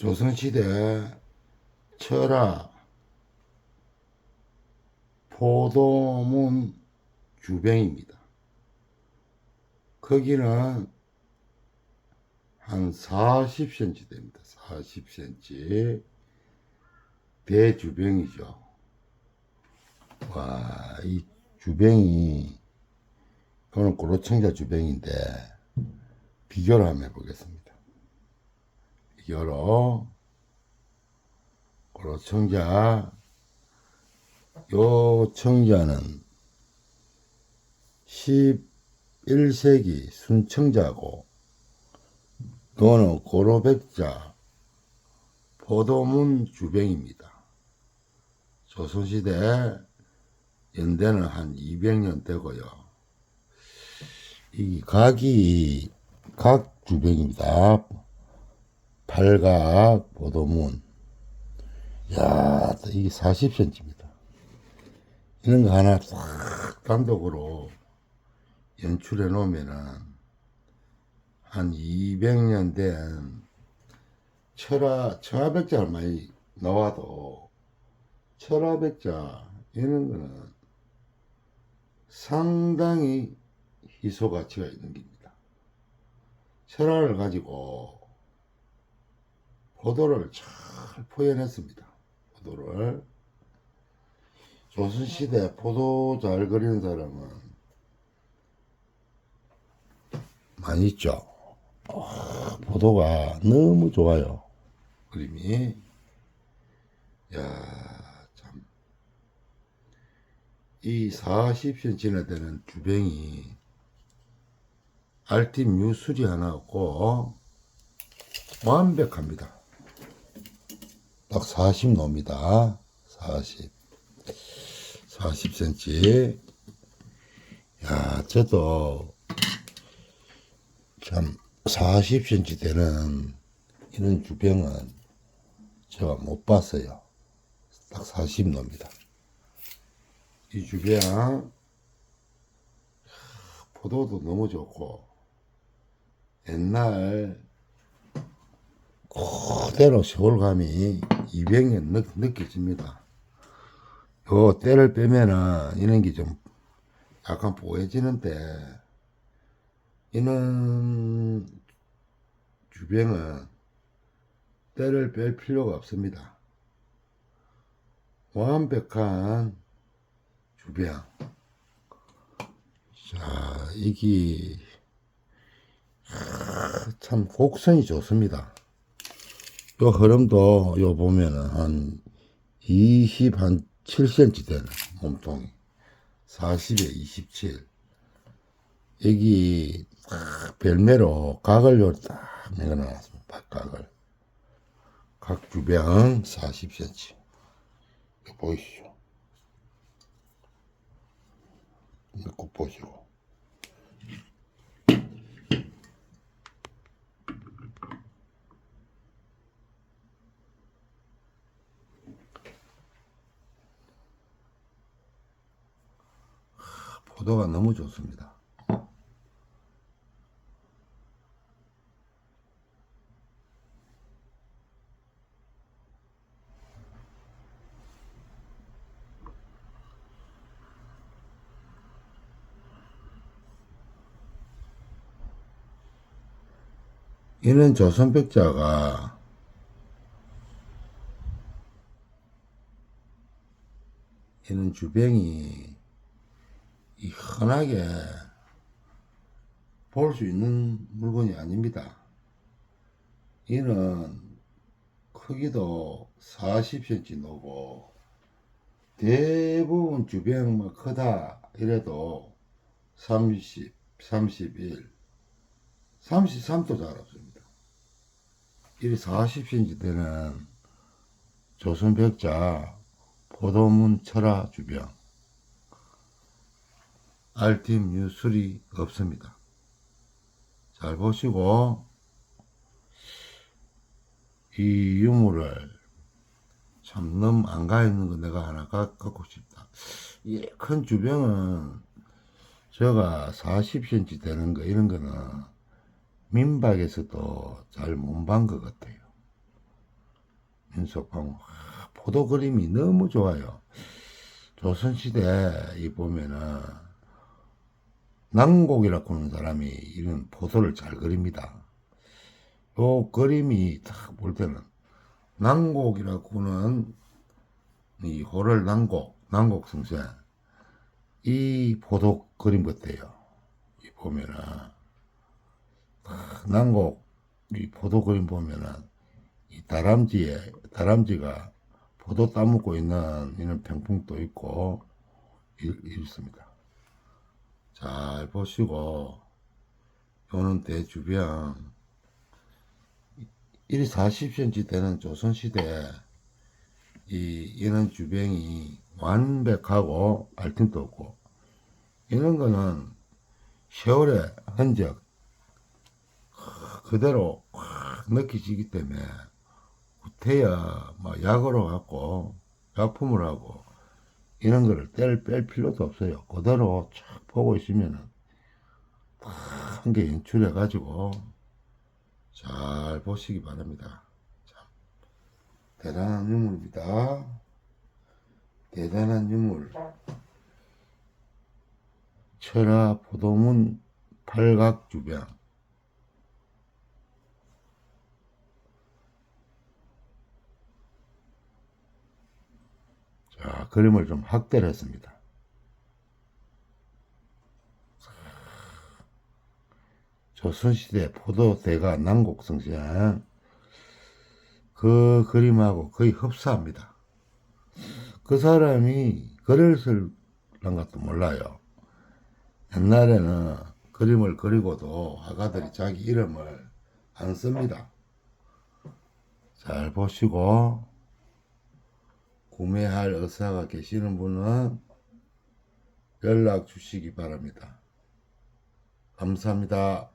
조선시대 철학 포도문 주병입니다. 크기는 한 40cm 됩니다. 40cm 대주병이죠. 와, 이 주병이 이거는 고로청자 주병인데 비교를 한번 해보겠습니다. 비교로 고로청자 요 청자는 11세기 순청자고 요는 고로백자 포도문 주병입니다. 조선시대 연대는 한 200년 되고요. 이 각이 각 주병입니다. 팔각 보도문. 야, 이게 40cm입니다. 이런 거 하나 싹 단독으로 연출해 놓으면은 한 200년 된 철화, 청화백자를 많이 나와도 철화백자 이런 거는 상당히 희소 가치가 있는 겁니다. 철화를 가지고 포도를 잘 표현했습니다. 포도를 조선시대 포도 잘 그리는 사람은 많이 있죠. 아, 포도가 너무 좋아요. 그림이. 야, 참. 이 40cm나 되는 주병이 알팀 유술이 하나 없고 완벽합니다. 딱 40 놈이다. 40. 40cm. 야, 저도 참 40cm 되는 이런 주병은 제가 못 봤어요. 딱 40 놈이다. 이 주병 포도도 너무 좋고 옛날 그대로 세월감이 200년 느, 느껴집니다. 요 때를 빼면은 이런 게 좀 약간 보여지는데 이는 주병은 때를 뺄 필요가 없습니다. 완벽한 주병. 자, 이게 아, 참 곡선이 좋습니다. 요 흐름도 요 보면은 한 20, 한 7cm 되는 몸통이. 40에 27. 여기 딱 별매로 각을 요딱 내가 놨습니다. 각각을. 각 주병 40cm. 이거 보이시죠? 꼭 보시고. 포도가 너무 좋습니다. 이는 조선백자가 이는 주병이 이 흔하게 볼 수 있는 물건이 아닙니다. 이는 크기도 40cm 노고 대부분 주병 뭐 크다 이래도 30, 31, 33도 잘 없습니다. 이 40cm 되는 조선 백자 포도문 철화 주병 알팀 유술이 없습니다. 잘 보시고 이 유물을 참 너무 안가 있는 거 내가 하나 가, 갖고 싶다. 이 큰 주병은 제가 40cm 되는 거 이런 거는 민박에서도 잘 못 본 것 같아요. 인석방 포도 그림이 너무 좋아요. 조선시대 이 보면은 낭곡이라고 하는 사람이 이런 포도를 잘 그립니다. 요 그림이 딱 볼 때는 낭곡이라고는 이 호를 낭곡, 낭곡 승세 이 포도 그림 같아요. 이 보면은 딱 낭곡 이 포도 그림 보면은 이 다람쥐에 다람쥐가 포도 따먹고 있는 이런 병풍도 있고 이- 있습니다. 잘 보시고 요는 대주변 1 40cm 되는 조선시대 이 이런 주변이 완벽하고 알팀도 없고 이런 거는 세월의 흔적 그대로 확 느껴지기 때문에 구태야 뭐 약으로 갖고 약품을 하고 이런 거를 뗄, 뺄 필요도 없어요. 그대로 쫙 보고 있으면은 한개 연출해 가지고 잘 보시기 바랍니다. 참 대단한 유물입니다. 대단한 유물. 철화 포도문 팔각주병. 자, 그림을 좀 확대를 했습니다. 조선시대 포도대가 난곡성시한 그 그림하고 거의 흡사합니다. 그 사람이 글을 쓸란 것도 몰라요. 옛날에는 그림을 그리고도 화가들이 자기 이름을 안 씁니다. 잘 보시고 구매할 의사가 계시는 분은 연락 주시기 바랍니다. 감사합니다.